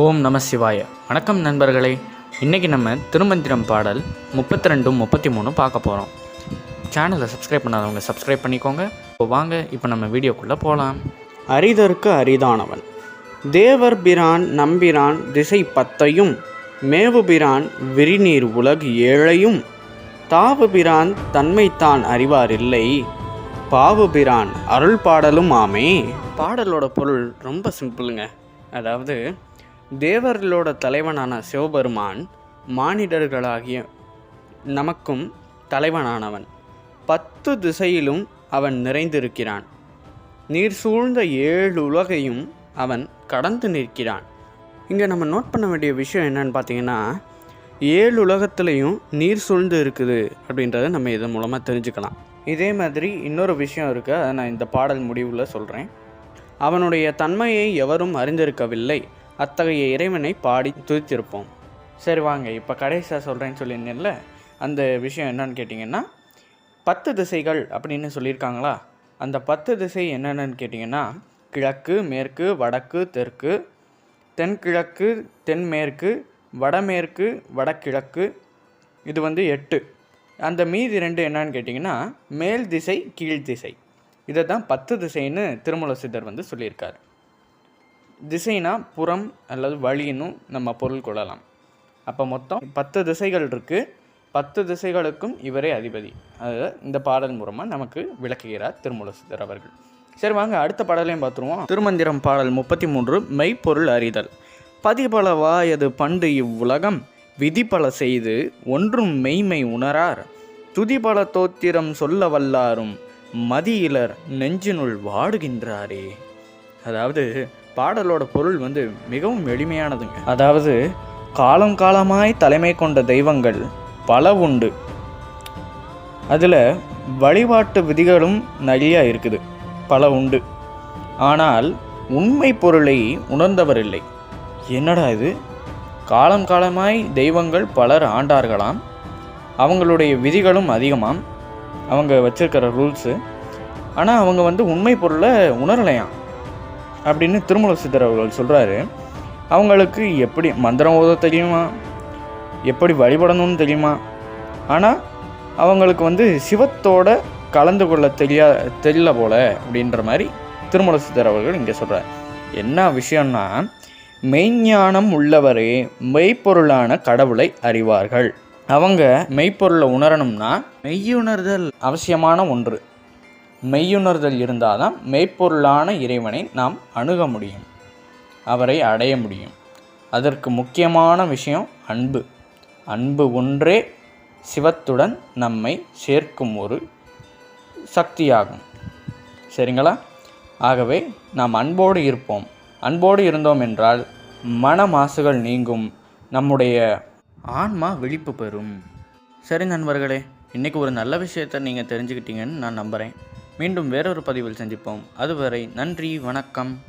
ஓம் நம சிவாய. வணக்கம் நண்பர்களே. இன்றைக்கி நம்ம திருமந்திரம் பாடல் முப்பத்தி ரெண்டும் முப்பத்தி மூணு பார்க்க போகிறோம் சேனலை சப்ஸ்கிரைப் பண்ணாதவங்க சப்ஸ்கிரைப் பண்ணிக்கோங்க. இப்போ வாங்க இப்போ நம்ம வீடியோக்குள்ளே போகலாம் அரிதற்கு அரிதானவன். தேவர் பிரான் நம்பிரான் திசை பத்தையும் மேவுபிரான் விரிநீர் உலகு ஏழையும் தாவுபிரான் தன்மைத்தான் அறிவாரில்லை பாவுபிரான் அருள் பாடலும் ஆமே. பாடலோட பொருள் ரொம்ப சிம்பிளுங்க அதாவது தேவர்களோட தலைவனான சிவபெருமான் மானிடர்களாகிய நமக்கும் தலைவனானவன். பத்து திசையிலும் அவன் நிறைந்திருக்கிறான். நீர் சூழ்ந்த ஏழு உலகையும் அவன் கடந்து நிற்கிறான். இங்கே நம்ம நோட் பண்ண வேண்டிய விஷயம் என்னன்னு பார்த்தீங்கன்னா ஏழு உலகத்துலேயும் நீர் சூழ்ந்து இருக்குது அப்படின்றத நம்ம இதன் மூலமாக தெரிஞ்சுக்கலாம். இதே மாதிரி இன்னொரு விஷயம் இருக்குது அதை நான் இந்த பாடல் முடிவில் சொல்கிறேன் அவனுடைய தன்மையை எவரும் அறிந்திருக்கவில்லை. அத்தகைய இறைவனை பாடி துதித்திருப்போம். சரி வாங்க இப்போ கடைசியாக சொல்கிறேன்னு சொல்லியிருந்தேன்ல அந்த விஷயம் என்னன்னு கேட்டிங்கன்னா பத்து திசைகள் அப்படின்னு சொல்லியிருக்காங்களா? அந்த பத்து திசை என்னென்னு கேட்டிங்கன்னா கிழக்கு மேற்கு வடக்கு தெற்கு தென்கிழக்கு தென்மேற்கு வடமேற்கு வடகிழக்கு இது வந்து எட்டு. அந்த மீதி ரெண்டு என்னன்னு கேட்டிங்கன்னா மேல் திசை கீழ் திசை. இதை தான் பத்து திசைன்னு திருமல சித்தர் வந்து சொல்லியிருக்காரு. திசைனா புறம் அல்லது வழின்னும் நம்ம பொருள் கொள்ளலாம். அப்போ மொத்தம் பத்து திசைகள் இருக்குது பத்து திசைகளுக்கும் இவரே அதிபதி. அதை இந்த பாடல் மூலமாக நமக்கு விளக்குகிறார் திருமூல அவர்கள். சரி வாங்க அடுத்த பாடலையும் பார்த்துருவோம். திருமந்திரம் பாடல் முப்பத்தி மூன்று மெய்ப்பொருள் அறிதல். பதிபல வாயது பண்டு இவ்வுலகம் விதிபல செய்து ஒன்றும் மெய்மை உணரார். துதிபல தோத்திரம் சொல்ல வல்லாரும் மதியிலர் நெஞ்சினுள் வாடுகின்றாரே. அதாவது பாடலோட பொருள் வந்து மிகவும் எளிமையானதுங்க. அதாவது காலம் காலமாய் தலைமை கொண்ட தெய்வங்கள் பல உண்டு. அதில் வழிபாட்டு விதிகளும் நிறையா இருக்குது. பல உண்டு. ஆனால் உண்மை பொருளை உணர்ந்தவர் இல்லை என்னடா இது? காலம் காலமாய் தெய்வங்கள் பலர் ஆண்டார்களாம். அவங்களுடைய விதிகளும் அதிகமாம். அவங்க வச்சிருக்கிற ரூல்ஸு. ஆனால் அவங்க வந்து உண்மை பொருளை உணரலையாம். அப்படின்னு திருமல சித்தர் அவர்கள் சொல்கிறாரு அவங்களுக்கு எப்படி மந்திரம் ஓத தெரியுமா? எப்படி வழிபடணும்னு தெரியுமா? ஆனால் அவங்களுக்கு வந்து சிவத்தோட கலந்து கொள்ள தெரியா தெரியல போல அப்படின்ற மாதிரி திருமல சித்தர் அவர்கள் இங்கே சொல்கிறார் என்ன விஷயம்னா மெய்ஞானம் உள்ளவரே மெய்ப்பொருளான கடவுளை அறிவார்கள். அவங்க மெய்ப்பொருளை உணரணும்னா மெய்யுணர்தல் அவசியமான ஒன்று. மெய்யுணர்தல் இருந்தால் தான் மெய்ப்பொருளான இறைவனை நாம் அணுக முடியும் அவரை அடைய முடியும். அதற்கு முக்கியமான விஷயம் அன்பு. அன்பு ஒன்றே சிவத்துடன் நம்மை சேர்க்கும் ஒரு சக்தியாகும். சரிங்களா? ஆகவே நாம் அன்போடு இருப்போம். அன்போடு இருந்தோம் என்றால் மன மாசுகள் நீங்கும் நம்முடைய ஆன்மா விழிப்பு பெறும். சரி நண்பர்களே இன்றைக்கி ஒரு நல்ல விஷயத்தை நீங்கள் தெரிஞ்சுக்கிட்டீங்கன்னு நான் நம்புகிறேன் மீண்டும் வேறொரு பதிவில் சந்திப்போம். அதுவரை நன்றி வணக்கம்.